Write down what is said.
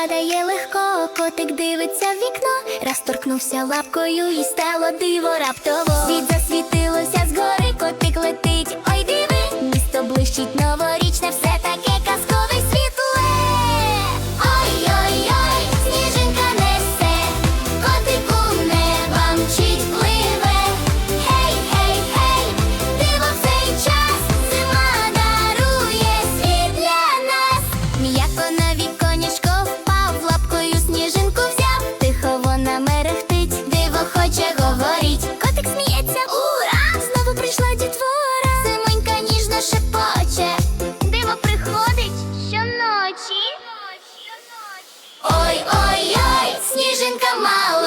падає легко, котик дивиться в вікно, розторкнувся лапкою і стало диво раптово. Світ засвітилося згори, котик летить, ой диви, місто блищить ново. come out.